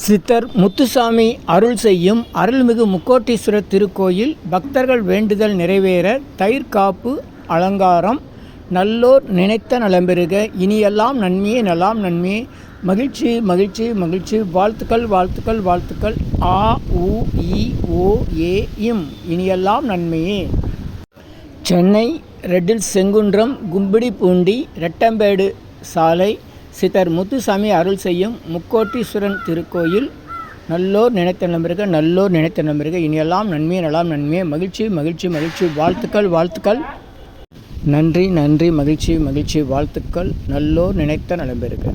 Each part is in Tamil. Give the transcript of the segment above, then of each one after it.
சித்தர் முத்துசாமி அருள் செய்யும் அருள்மிகு முக்கோட்டீஸ்வரர் திருக்கோயில் பக்தர்கள் வேண்டுதல் நிறைவேற தயிர் காப்பு அலங்காரம். நல்லோர் நினைத்த நலம்பெருக. இனியெல்லாம் நன்மையே நலாம் நன்மையே. மகிழ்ச்சி மகிழ்ச்சி மகிழ்ச்சி. வாழ்த்துக்கள் வாழ்த்துக்கள் வாழ்த்துக்கள். ஆ உ இ ஓ ஏ இம். இனியெல்லாம் நன்மையே. சென்னை ரெட்டில் செங்குன்றம் கும்பிடி பூண்டி ரெட்டம்பேடு சாலை. சித்தர் முத்துசாமி அருள் செய்யும் முக்கோட்டீஸ்வரன் திருக்கோயில். நல்லோர் நினைத்த நம்பருக நல்லோர் நினைத்த நம்பருக இனியெல்லாம் நன்மையே நலாம் நன்மையே மகிழ்ச்சி மகிழ்ச்சி மகிழ்ச்சி. வாழ்த்துக்கள் வாழ்த்துக்கள். நன்றி நன்றி மகிழ்ச்சி மகிழ்ச்சி வாழ்த்துக்கள். நல்லோர் நினைத்த நலம்பெருக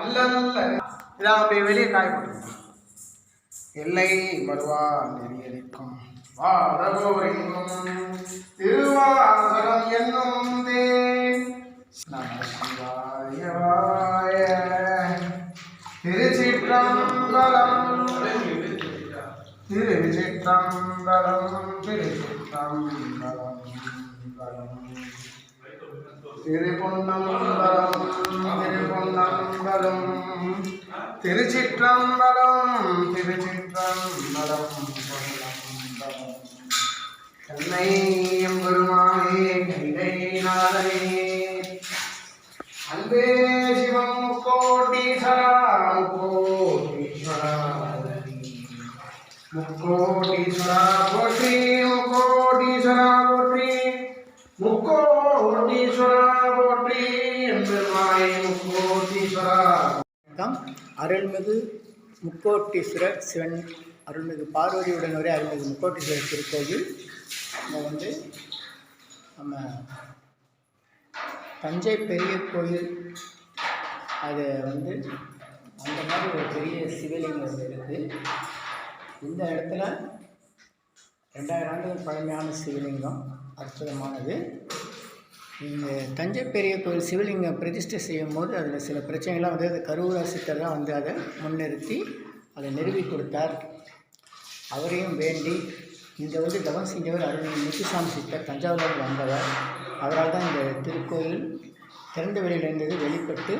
அல்லல்ல. அப்படியே வெளியே காய் எல்லை மறுவா நெறியடிக்கும் வாரகோரெங்கும் திருவாசகம் என்னும் தேன் நமசிவாய வாய திருச்சிற்றம்பலம் திருச்சிற்றம்பலம் திருச்சிற்றம்பலம். திருப்பொன்னம்பலம் திருப்பொன்னம்பலம். திருச்சிற்றம்பலம் திருச்சிற்றம்பலம் தன்னை எம்பெருமானே கைதை நாதனே. அன்பே சிவம் முக்கோட்டீஸ்வரா முக்கோட்டீஸ்வரா முக்கோட்டீஸ்வரா போற்றி அருள்மிகு முக்கோட்டீஸ்வரர் சிவன் அருள்மிகு பார்வதியுடன் ஒரே அருள்மிகு முக்கோட்டீஸ்வரர் திருக்கோயில் நம்ம வந்து நம்ம தஞ்சை பெரிய கோயில் அது வந்து அந்த மாதிரி ஒரு பெரிய சிவலிங்கம் இருக்குது இந்த இடத்துல ரெண்டாயிரம் ஆண்டுகள் பழமையான சிவலிங்கம் அற்புதமானது. இந்த தஞ்சை பெரிய கோயில் சிவலிங்கம் பிரதிஷ்டை செய்யும் போது அதில் சில பிரச்சனைகள்லாம் வந்து அது கருவூரா சித்தர் தான் வந்து அதை முன்னிறுத்தி அதை நிறுவி கொடுத்தார். அவரையும் வேண்டி இங்கே வந்து தவம் செஞ்சவர் அருள் முத்துசாமி சித்தர் தஞ்சாவூரில் வந்தவர். அவரால் தான் இந்த திருக்கோயில் திறந்த வெளியில் இருந்தது வெளிப்பட்டு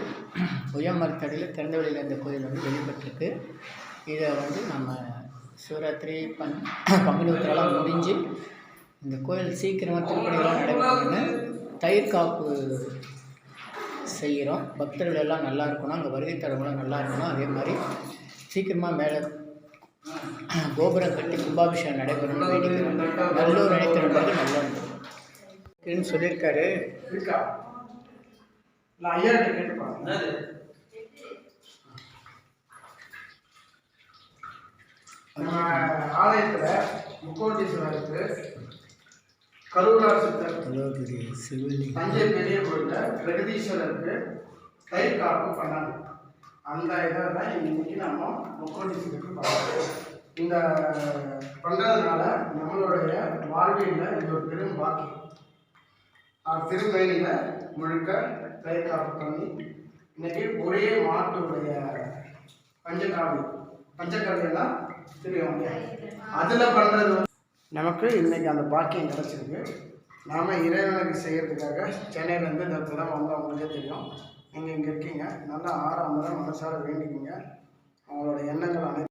உயமரத்தடியில் திறந்த வெளியில் இருந்த கோயில் வந்து வெளிப்பட்டிருக்கு. இதை வந்து நம்ம சிவராத்திரி பன் பங்குனி முடிஞ்சு இந்த கோயில் சீக்கிரமாக திருப்பணிகளாக நடைபெறணும்னு தயிர் காப்பு செய்கிறோம். பக்தர்கள் எல்லாம் நல்லா இருக்கணும். அங்கே வருகை தரவங்களும் நல்லா இருக்கணும். அதே மாதிரி சீக்கிரமாக மேலே கோபுரம் கட்டி கும்பாபிஷேகம் நடைபெறணும் வேண்டிக்கிறோம் நல்லூர் நினைத்திருப்பது நல்ல சொல்லியிருக்காரு. ஐயா கேட்டுப்பாங்க. நம்ம ஆலயத்தில் முக்கோட்டீஸ்வரருக்கு பெரிய சிவலிங்கம் தஞ்சை பெரிய கோயிலில் பிரகதீஸ்வரருக்கு தயிர் காப்பு பண்ணாங்க. அந்த இதை தான் இன்னைக்கு நம்ம முக்கோட்டீஸ்வரருக்கு பண்ணுறோம் இந்த பண்ணுறதுனால நம்மளுடைய வாழ்வியலில் இது ஒரு பெரும் பாக்கியம் திருமேனியில் முழுக்க தயிர் காப்பு பண்ணி இன்னைக்கு ஒரே மாட்டுடைய பஞ்சகாவி பஞ்சகாவியெல்லாம் தெரியும் அதில் பண்ணுறது நமக்கு இன்னைக்கு அந்த பாக்கியம் கிடச்சிருக்கு. நாம் இறைவனுக்கு செய்கிறதுக்காக சென்னையிலேருந்து இந்த இடத்துல வந்து அவங்களுக்கே தெரியும். நீங்கள் இங்கே இருக்கீங்க. நல்லா ஆறாம் முறை மனசார வேண்டிக்கிங்க. அவங்களோட எண்ணங்கள்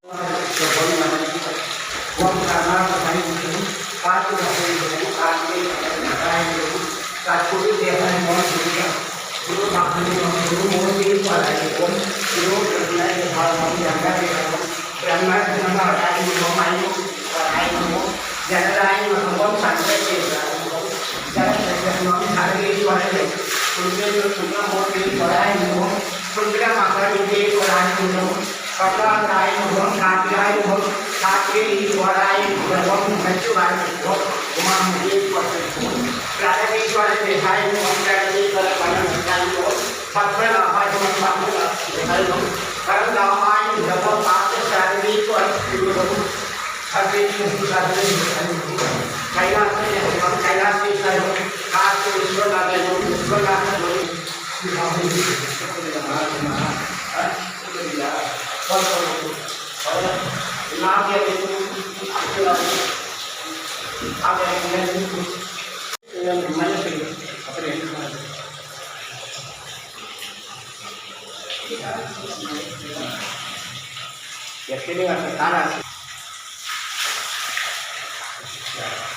उनके जो सुना हो के पढ़ाई हो सुनकर माता जी के पढ़ाई हो पता कराई हो खातिराई हो खाते ही पढ़ाई हो बच्चों भाई हो घुमा मुझे पढ़ते हो राजा जी द्वारा देहाई हो राजा जी द्वारा पढ़ा बताई हो पत्र लाभाई हो पत्र देहाई हो कर लाभाई जब पात्र शारीरिक और हर दिन मुझे शारीरिक கைலாசி அப்புறம் என்ன எத்தனை வருஷம் காலம் ஆன்ல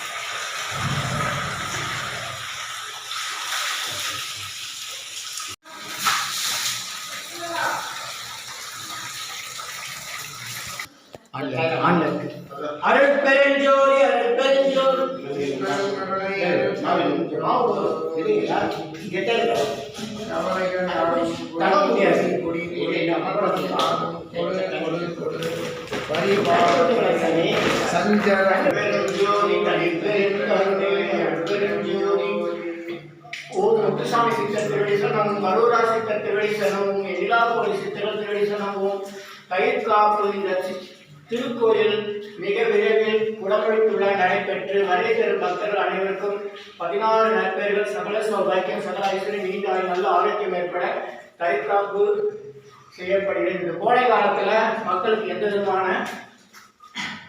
ஓம் முத்துசாமி சித்தர் திருவடி சனம் கரூரா சித்தர் திருவடி சனம் எதிலாபுரி சித்தர் திருவடி சனம் ஓம் கயிர் காப்பு இந்த திருக்கோயில் மிக விரைவில் குடமுழுத்துள்ள நடைபெற்று வருகை தரும் பக்தர்கள் அனைவருக்கும் பதினாறு நற்பெயர்கள் சகல சௌபாக்கியம் சகல ஐஸ்வர்யம் நீண்டாய் நல்ல ஆரோக்கியம் ஏற்பட கயிர் காப்பு செய்யப்படுகிறது. இந்த கோடை காலத்தில் மக்களுக்கு எந்த விதமான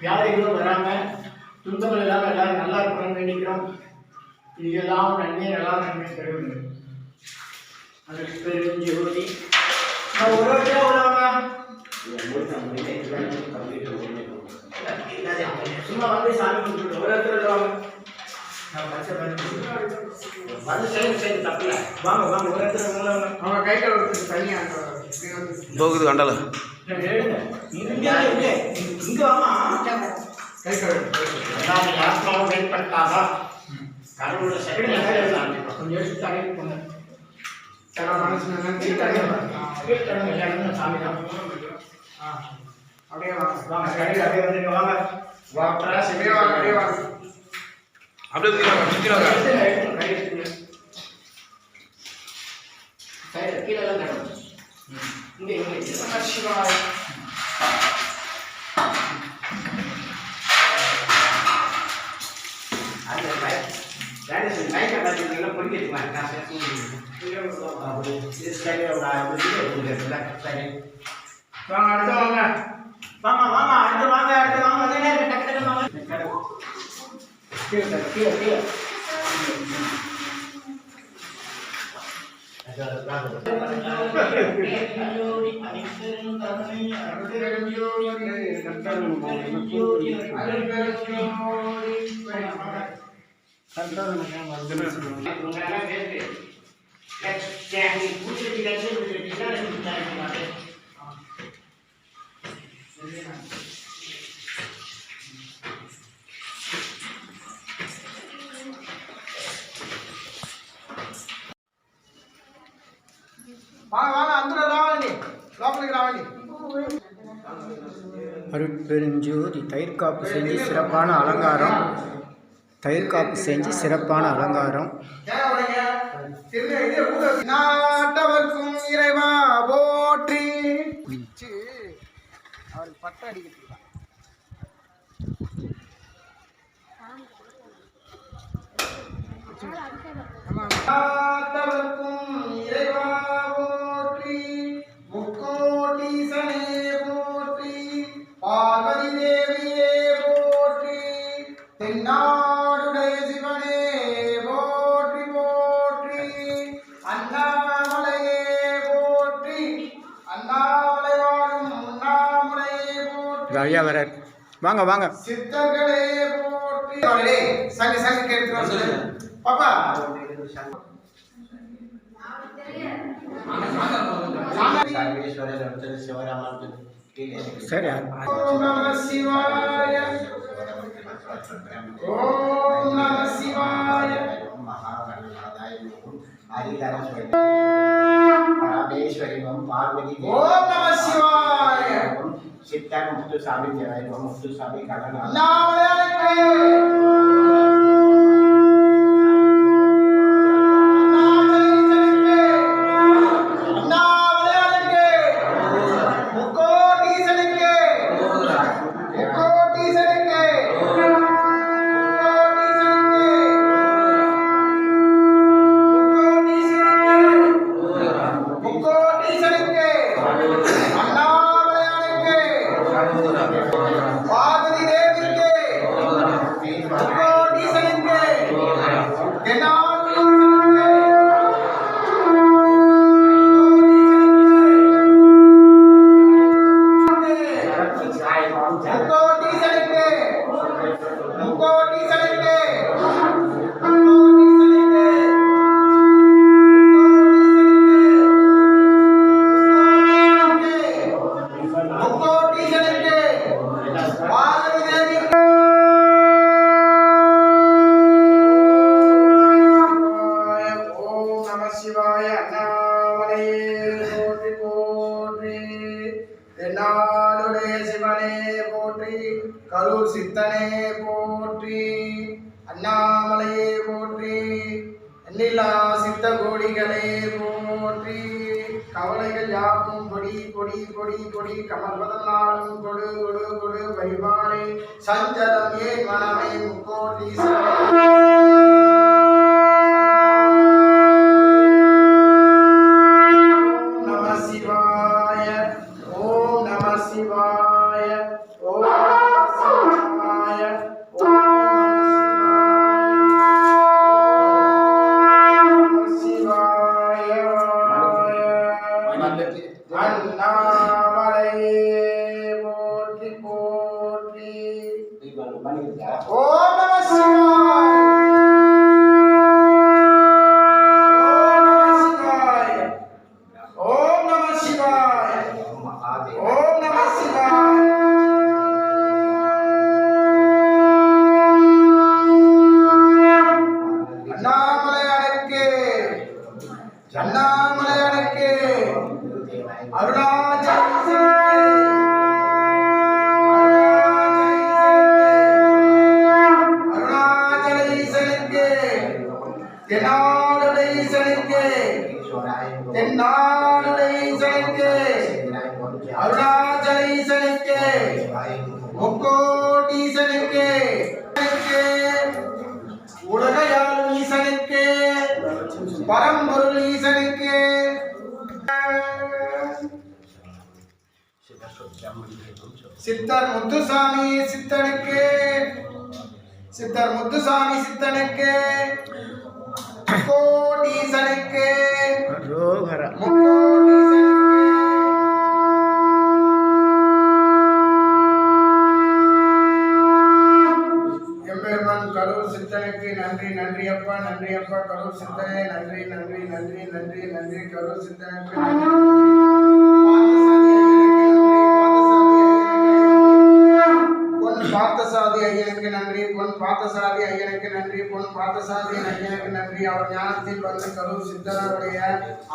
வியாதிகளும் வராம துன்பங்கள் இல்லாம எல்லாரும் நல்லா இருக்கணும்னு வேண்டிக்கிறோம். இது எல்லாம் நன்மை எல்லாம் நன்மை பெறுவது அதற்கு பெருஞ்சோதி நான் ஒரு உள்ளவங்க சும்மா வந்து சாமி கும்பிட்டு ஒரு இடத்துல வந்து சேர்ந்து சேர்ந்து தப்பில்ல. வாங்க வாங்க ஒரு இடத்துல அவங்க கை கழுவுறதுக்கு தனியா போகுது கண்டால பண்ணிட்டாங்க கடவுளோட சக்தி கொஞ்சம் எடுத்து தடவி போங்க. அப்படியே வாங்க வாங்க அப்படியே வந்துருங்க வாங்க வாட்டரா அப்படியே வாங்க அப்படியே வாங்க அப்படியே. கீழே தான் தடவும் இங்கே இங்கே நம சிவாய அது பய வேலை பைக்கை பார்த்துருக்கீங்களா பிடிக்கிறதுமா காசு இது சரி ஒரு இது கொடுக்குறதுல சரி வாங்க அடுத்து வாங்க வாமா வாமா அடுத்து வாங்க அடுத்து வாங்க அதே நேரம் டக்கு டக்கு வாங்க கீழே தர, கீழே Next, Danny, which of you guys are going to be better than Danny? தயிர் காப்பு செஞ்சு சிறப்பான அலங்காரம். தயிர் காப்பு செஞ்சு சிறப்பான அலங்காரம். நாட்டவர்க்கும் இறைவா போற்றி. அவருக்கு பட்டம் அடிக்கிறது நாட்டவர்க்கும் வாங்க வாங்க. சித்தர்களே போற்றி. அவர்களே சங்க சங்க கேட்கிறோம் பாப்பா. சரி ஓம் நம சிவாய. ஓம் நம சிவாய. பார்வதி ஓம் நம சிவாய. சித்தன் முத்துசாமி ஜெயம் முத்துசாமி கடனா அண்ணாமலையாருக்கு அண்ணாமலையாருக்கு கமல்வதனாலும் கொடு கொடு கொடு வழிபாடே. சஞ்சலம் ஏ மனமை முக்கோடி நம சிவாய ஓம் நம சிவாய. 감 사. முத்துசாமி சித்தனுக்கு. சித்தர் முத்துசாமி சித்தனுக்கு. எம்பெருமான் கரூர் சித்தனுக்கு நன்றி நன்றி அப்பா நன்றி அப்பா. கரூர் சித்தனே நன்றி நன்றி நன்றி நன்றி நன்றி. கரூர் சித்தனுக்கு நன்றி. பொன் பார்த்தசாதி ஐயனுக்கு நன்றி பொன் பார்த்தசாதி ஐயனுக்கு நன்றி பொன் பார்த்தசாதி ஐயனுக்கு நன்றி அவர் ஞானத்தில் வந்து கரூர் சித்தருடைய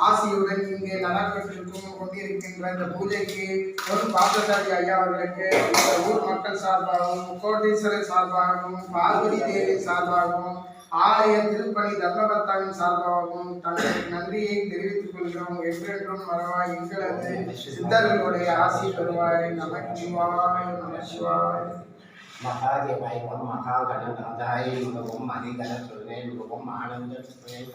ஆசியுடன் இங்கே நடைபெற்றிருக்கும் கொண்டிருக்கின்ற இந்த பூஜைக்கு பொன் பார்த்தசாதி ஐயா அவர்களுக்கு இந்த ஊர் மக்கள் சார்பாகவும் முக்கோட்டீஸ்வரர் சார்பாகவும் பார்வதி தேவி சார்பாகவும் ஆலய திருப்பணி தர்மபத்தாவின் சார்பாகவும் தங்களுக்கு நன்றியை தெரிவித்துக் கொள்கிறோம். என்றென்றும் வருவாய் எங்களது சித்தர்களுடைய ஆசி பெறுவாய். நமக்கு சிவாய் நம சிவாய் மகாதேவாய் ஓம் மகாகணநாதாய் ஓம் அதிகல சொல்வேன் ஓம் ஆனந்த சொல்வேன்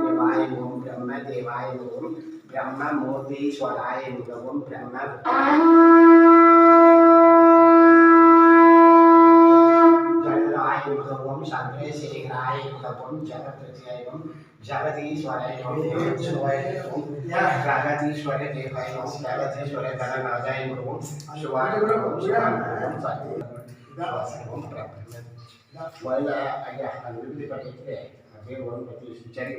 தேவாய ஓம் பிரம்ம தேவாய ஓம் பிரம்ம மூர்த்தீஸ்வராய ஓம் பிரம்ம ஜகதாய ஓம் சர்வேசேகராய ஓம் ஜகத்ரஜாய ஓம் ஜகதீஸ்வராய ஓம் சிவாய ஓம் ஜகதீஸ்வர தேவாய ஓம் ஜகதீஸ்வர கணநாதாய ஓம் சிவாய ஓம் சிவாய ஓம் சத்ய ஓம் பிரம்ம வல்ல ஐயா அது விருது பண்ணிட்டு அப்படியே ஒரு பத்தி சரி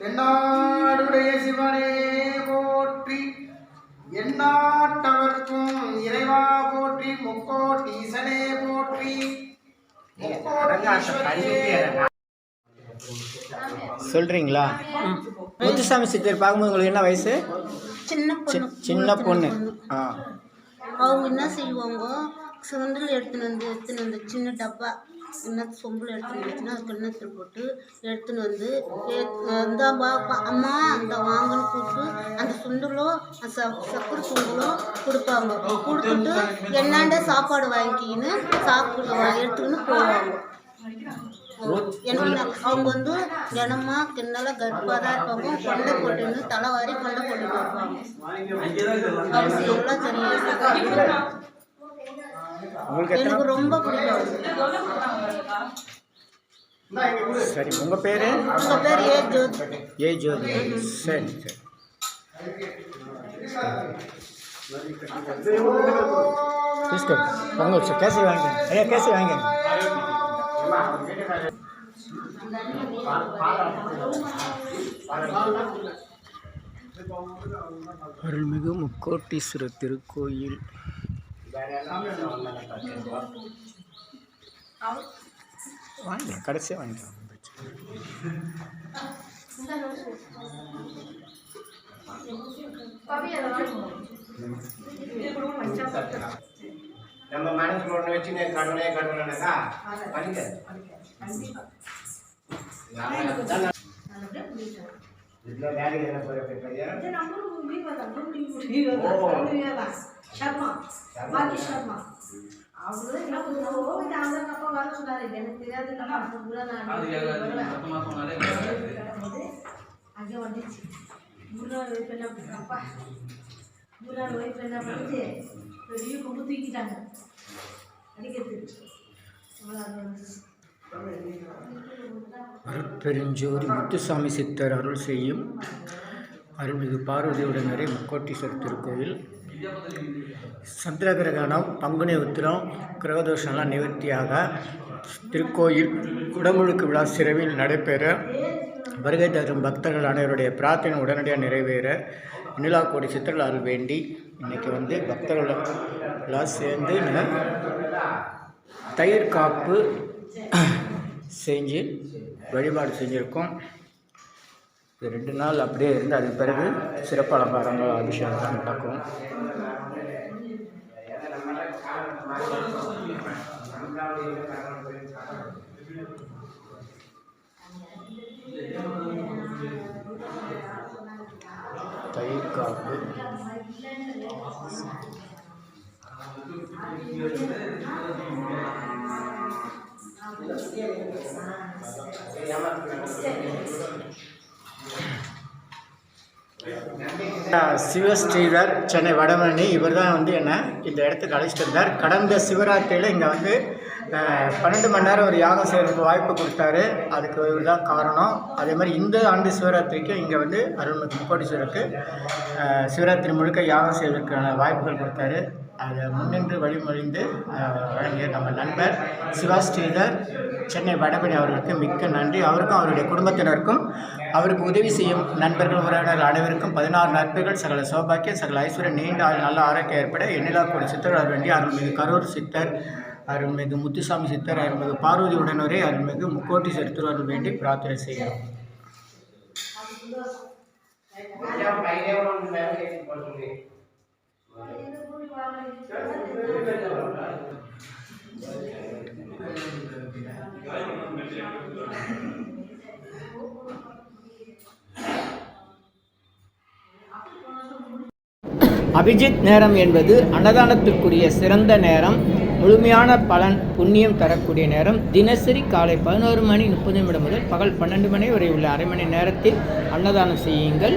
தென்னாடுடைய சிவனே போற்றி எந்நாட்டவர்க்கும் இறைவா போற்றி முக்கோட்டீசனே போற்றி. முக்கோட்டீஸ்வரியே சொல்கிறீங்களா முத்துசாமி சித்தர் பார்க்கும்போது உங்களுக்கு என்ன வயசு? சின்ன பொண்ணு. சின்ன பொண்ணு. ஆ. அவங்க என்ன செய்வாங்க சுண்டல் எடுத்துன்னு வந்து எடுத்துன்னு வந்து சின்ன டப்பா. என்ன சொம்பில் எடுத்துன்னு வந்துச்சுன்னா அது கிண்ணத்தில் போட்டு எடுத்துன்னு வந்து இந்த அம்மா அந்த வாங்கன்னு கூப்பிட்டு அந்த சுண்டலோ அந்த ச சக்கரை சுண்டலோ கொடுப்பாங்க. கொடுத்துட்டு என்னாண்ட சாப்பாடு வாங்கிக்கின்னு சாப்பிட்டு எடுத்துக்கின்னு போவாங்க. என்ன அவங்க வந்து தினமா கிண்ணல கர்ப்பா தான் இருப்பாங்க. கொண்டை போட்டுன்னு தலைவாரி கொண்டை போட்டுட்டு இருப்பாங்க. அவசியம்லாம் தெரியும்? உங்களுக்கு எத்தனை எனக்கு ரொம்ப பிடிக்கும் சரி உங்கள் பேர் உங்க பேர் ஏ ஜோதி ஏ ஜோதி சரி சரி తీసుకో పొంగొచ్చు కేసీ వాంగి అయ్యా కేసీ వాంగి அருள்மிகு முக்கோட்டீஸ்வரர் திருக்கோயில் வாங்கிக்கலாம் கடைசியாக வாங்கிக்கலாம் நம்ம மனசுல ஒண்ணு வச்சு கடவுளே கடவுளேனாக்கா ఇట్లా బ్యాగ్ ఏదైనా పోయే పెట్టయ్యా శర్మ బాకీ శర్మ అవును ఇలా పోయి ఆంధ్ర తప్ప వాళ్ళు చూడాలి నేను తెలియదు అదే వండించి మూడో వైపు తప్ప మూడో వైపు వండితే பெரிய கொம்பு தூக்கிட்டாங்க அருட்பெருஞ்சோதி முத்துசாமி சித்தர் அருள் செய்யும் அருள்மிகு பார்வதியுடனரே முக்கோட்டீஸ்வரர் திருக்கோயில். சந்திர கிரகணம் பங்குனி உத்திரம் கிரகதோஷம்லாம் நிவர்த்தியாக திருக்கோயில் குடமுழுக்கு விழா சிறவில் நடைபெற வருகை தரும் பக்தர்கள் அனைவருடைய பிரார்த்தனை உடனடியாக நிறைவேற நிலாக்கோடி சித்தர்கள் அருள் வேண்டி இன்றைக்கி வந்து பக்தர்கள் எல்லாம் சேர்ந்து தயிர் காப்பு செஞ்சு வழிபாடு செஞ்சுருக்கோம். இது ரெண்டு நாள் அப்படியே இருந்து அதுக்கு பிறகு சிறப்பு அலங்காரங்கள் அபிஷேகம் நடக்கும். தயிர் சிவஸ்ரீதர் சென்னை வடமணி இவர் தான் வந்து என்ன இந்த இடத்துக்கு அழைச்சிட்டு இருந்தார் கடந்த சிவராத்திரியில் இங்கே வந்து பன்னெண்டு மணி நேரம் ஒரு யாகம் செய்கிறதுக்கு வாய்ப்பு கொடுத்தாரு. அதுக்கு இவர் தான் காரணம். அதே மாதிரி இந்த ஆண்டு சிவராத்திரிக்கு இங்கே வந்து அருள்மிகு முக்கோடீஸ்வரருக்கு சிவராத்திரி முழுக்க யாகம் செய்வதற்கான வாய்ப்புகள் கொடுத்தாரு. அதை முன்னின்று வழிமொழிந்து வழங்கிய நம்ம நண்பர் சிவா ஸ்ரீதர் சென்னை வடபழனி அவர்களுக்கு மிக்க நன்றி. அவருக்கும் அவருடைய குடும்பத்தினருக்கும் அவருக்கு உதவி செய்யும் நண்பர்கள் உறவினர்கள் அனைவருக்கும் பதினாறு நட்புகள். சகல சௌபாக்கியம் சகல ஐஸ்வர்யம் நீண்ட ஆயுள் நல்ல ஆரோக்கியம் ஏற்பட எண்ணிலா கூட சித்தர் வேண்டி அருள்மிகு கரூர் சித்தர் அருள்மிகு முத்துசாமி சித்தர் அருள்மிகு பார்வதி உடனரே அருள்மிகு முக்கோட்டி செலுத்துவார்கள் வேண்டி பிரார்த்தனை செய்கிறோம். பையனே ஒன்று அபிஜித் நேரம் என்பது அன்னதானத்திற்குரிய சிறந்த நேரம். முழுமையான பலன் புண்ணியம் தரக்கூடிய நேரம். தினசரி காலை பதினோரு மணி முப்பது நிமிடம் முதல் பகல் பன்னெண்டு மணி வரை உள்ள அரை மணி நேரத்தில் அன்னதானம் செய்யுங்கள்.